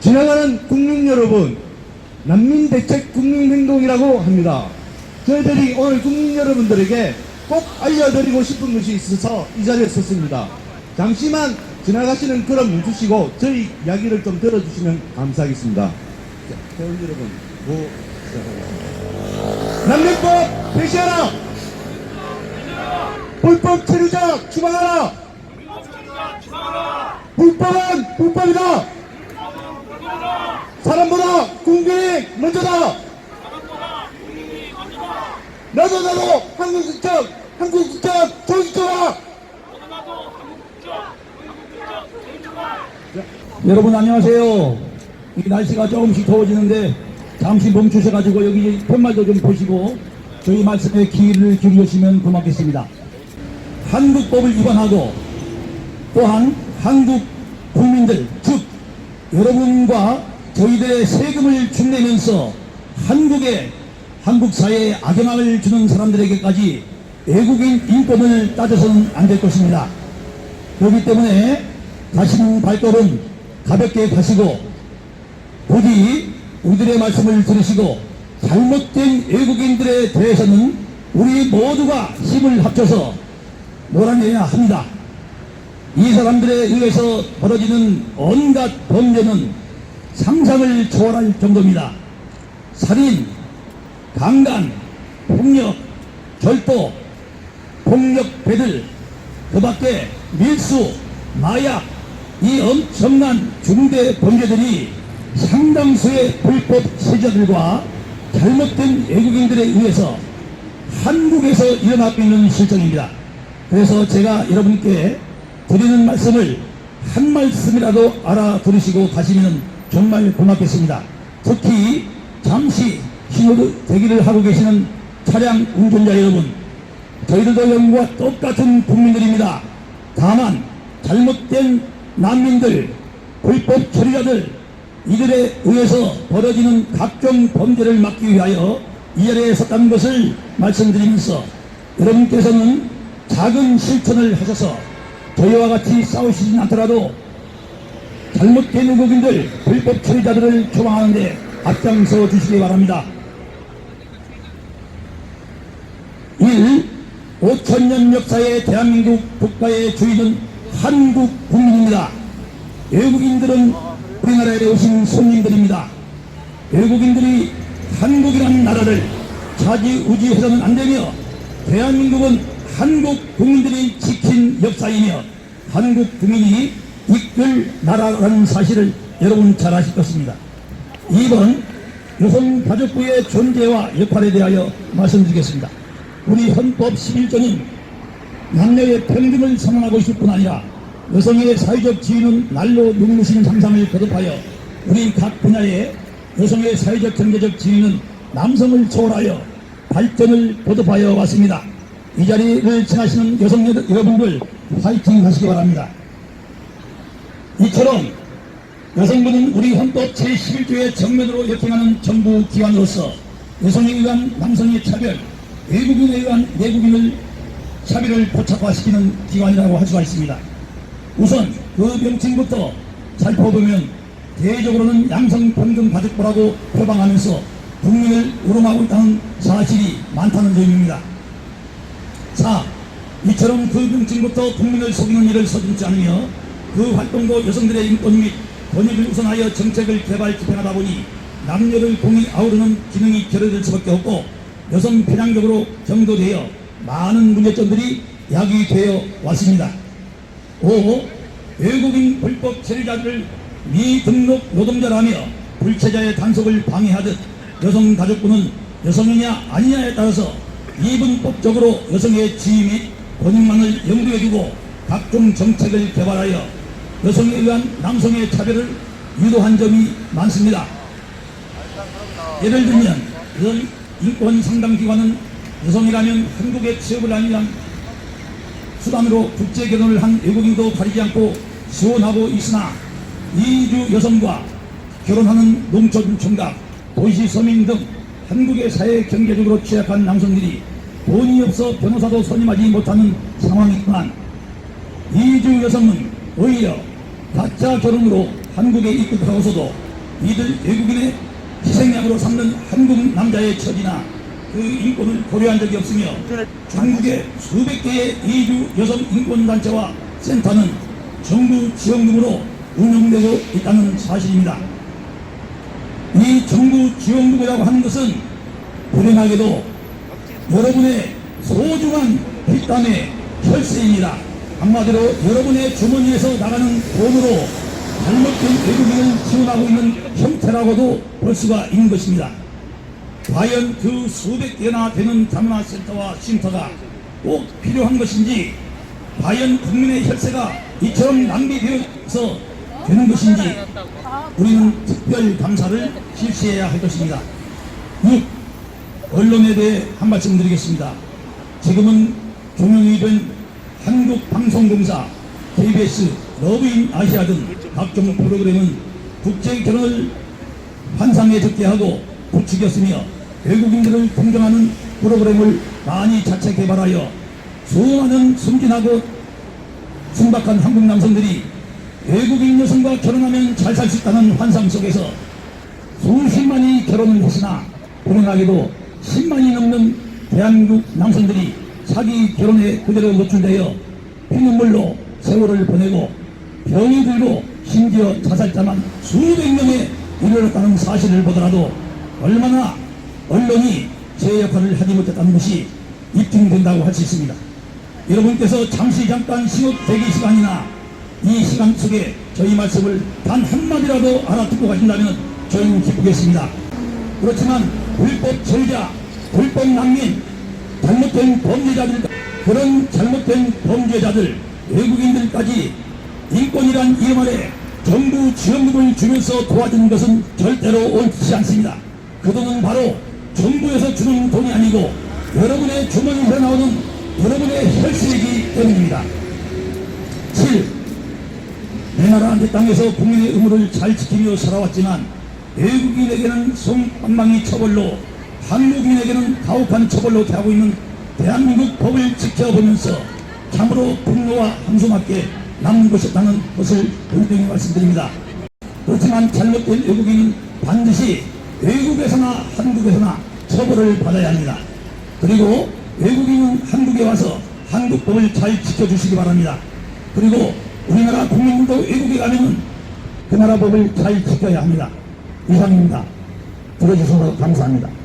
지나가는 국민 여러분, 난민대책 국민행동이라고 합니다. 저희들이 오늘 국민 여러분들에게 꼭 알려드리고 싶은 것이 있어서 이 자리에 섰습니다. 잠시만 지나가시는 걸음 멈추시고 저희 이야기를 좀 들어주시면 감사하겠습니다. 자, 회원 여러분, 뭐. 난민법 폐지하라! 불법 체류자 추방하라! 불법은 불법이다! 사람보다 국민이 먼저다! 나도 나도 한국 국적, 한국 국적, 정치와 여러분 안녕하세요. 이 날씨가 조금씩 더워지는데 잠시 멈추셔가지고 여기 팻말도 좀 보시고 저희 말씀에 귀를 기울여주시면 고맙겠습니다. 한국법을 위반하고 또한 한국 국민들 즉 여러분과 저희들의 세금을 준내면서 한국에 한국 사회에 악영향을 주는 사람들에게까지 외국인 인권을 따져서는 안 될 것입니다. 그렇기 때문에 가시는 발걸음 가볍게 가시고 부디 우리들의 말씀을 들으시고 잘못된 외국인들에 대해서는 우리 모두가 힘을 합쳐서 몰아내야 합니다. 이 사람들에 의해서 벌어지는 온갖 범죄는 상상을 초월할 정도입니다. 살인, 강간, 폭력, 절도, 폭력 배들, 그 밖에 밀수, 마약, 이 엄청난 중대 범죄들이 상당수의 불법 세자들과 잘못된 외국인들에 의해서 한국에서 일어나고 있는 실정입니다. 그래서 제가 여러분께 드리는 말씀을 한 말씀이라도 알아들으시고 가시면 정말 고맙겠습니다. 특히 잠시 신호 대기를 하고 계시는 차량 운전자 여러분, 저희들도 영국과 똑같은 국민들입니다. 다만 잘못된 난민들, 불법 처리자들 이들에 의해서 벌어지는 각종 범죄를 막기 위하여 이 자리에 섰다는 것을 말씀드리면서 여러분께서는 작은 실천을 하셔서 저희와 같이 싸우시진 않더라도 잘못된 외국인들, 불법 처리자들을 조망하는데 앞장서 주시기 바랍니다. 1. 5천년 역사의 대한민국 국가의 주인은 한국 국민입니다. 외국인들은 우리나라에 오신 손님들입니다. 외국인들이 한국이라는 나라를 차지우지해서는 안 되며 대한민국은 한국 국민들이 지킨 역사이며 한국 국민이 이끌 나라라는 사실을 여러분 잘 아실 것입니다. 2번 여성가족부의 존재와 역할에 대하여 말씀드리겠습니다. 우리 헌법 11조는 남녀의 평등을 선언하고 있을 뿐 아니라 여성의 사회적 지위는 날로 눈부신 상상을 거듭하여 우리 각 분야의 여성의 사회적 경제적 지위는 남성을 초월하여 발전을 거듭하여 왔습니다. 이 자리를 지나시는 여성 여- 여러분들 파이팅 하시기 바랍니다. 이처럼 여성부는 우리 헌법 제11조의 정면으로 역행하는 정부 기관으로서 여성에 의한 남성의 차별, 외국인에 의한 내국인을 차별을 포착화시키는 기관이라고 할 수가 있습니다. 우선 그 명칭부터 살펴보면 대외적으로는 양성평등가족부라고 표방하면서 국민을 우롱하고 있다는 사실이 많다는 점입니다. 4. 이처럼 그 명칭부터 국민을 속이는 일을 서슴지 않으며 그 활동도 여성들의 인권 및 권익을 우선하여 정책을 개발 집행하다 보니 남녀를 공히 아우르는 기능이 결여될 수밖에 없고 여성 편향적으로 정도되어 많은 문제점들이 야기되어 왔습니다. 5. 외국인 불법 체류자들을 미등록 노동자라며 불체자의 단속을 방해하듯 여성 가족부는 여성이냐 아니냐에 따라서 이분법적으로 여성의 지위 및 권익만을 염두에 두고 각종 정책을 개발하여 여성에 의한 남성의 차별을 유도한 점이 많습니다. 예를 들면 여성 인권 상담 기관은 여성이라면 한국에 취업을 위한 수단으로 국제 결혼을 한 외국인도 가리지 않고 지원하고 있으나 이주 여성과 결혼하는 농촌 총각, 도시 서민 등 한국의 사회 경제적으로 취약한 남성들이 돈이 없어 변호사도 선임하지 못하는 상황이지만 이주 여성은 오히려 가짜 결혼으로 한국에 입국하고서도 이들 외국인의 희생양으로 삼는 한국 남자의 처지나 그 인권을 고려한 적이 없으며 중국의 수백 개의 이주 여성 인권단체와 센터는 정부 지원금으로 운영되고 있다는 사실입니다. 이 정부 지원금이라고 하는 것은 불행하게도 여러분의 소중한 뒷담의 혈세입니다. 한마디로 여러분의 주머니에서 나가는 돈으로 잘못된 외국인을 지원하고 있는 형태라고도 볼 수가 있는 것입니다. 과연 그 수백 개나 되는 다문화 센터와 쉼터가 꼭 필요한 것인지 과연 국민의 혈세가 이처럼 낭비되어서 되는 것인지 우리는 특별 감사를 실시해야 할 것입니다. 6. 언론에 대해 한 말씀 드리겠습니다. 지금은 종영이 된 한국방송공사, KBS, 러브인 아시아 등 각종 프로그램은 국제 결혼을 환상에 적게 하고 부추겼으며 외국인들을 동정하는 프로그램을 많이 자체 개발하여 수많은 순진하고 순박한 한국 남성들이 외국인 여성과 결혼하면 잘 살 수 있다는 환상 속에서 수십만이 결혼을 했으나 불행하게도 10만이 넘는 대한민국 남성들이 사기 결혼에 그대로 노출되어 피눈물로 세월을 보내고 병이 들고 심지어 자살자만 수백 명에 이르렀다는 사실을 보더라도 얼마나 언론이 제 역할을 하지 못했다는 것이 입증된다고 할 수 있습니다. 여러분께서 잠시 잠깐 시업 대기 시간이나 이 시간 속에 저희 말씀을 단 한마디라도 알아듣고 가신다면 저희는 기쁘겠습니다. 그렇지만 불법 절자, 불법 낭민, 잘못된 범죄자들, 그런 잘못된 범죄자들, 외국인들까지 인권이란 이름 아래 정부 지원금을 주면서 도와주는 것은 절대로 옳지 않습니다. 그 돈은 바로 정부에서 주는 돈이 아니고 여러분의 주머니에서 나오는 여러분의 혈세이기 때문입니다. 7. 내 나라 내 땅에서 국민의 의무를 잘 지키며 살아왔지만 외국인에게는 손방망이 처벌로 한국인에게는 가혹한 처벌로 대하고 있는 대한민국 법을 지켜보면서 참으로 분노와 함소맞게 남은 것이었다는 것을 분명히 말씀드립니다. 그렇지만 잘못된 외국인은 반드시 외국에서나 한국에서나 처벌을 받아야 합니다. 그리고 외국인은 한국에 와서 한국법을 잘 지켜주시기 바랍니다. 그리고 우리나라 국민들도 외국에 가면은 그 나라 법을 잘 지켜야 합니다. 이상입니다. 들어주셔서 감사합니다.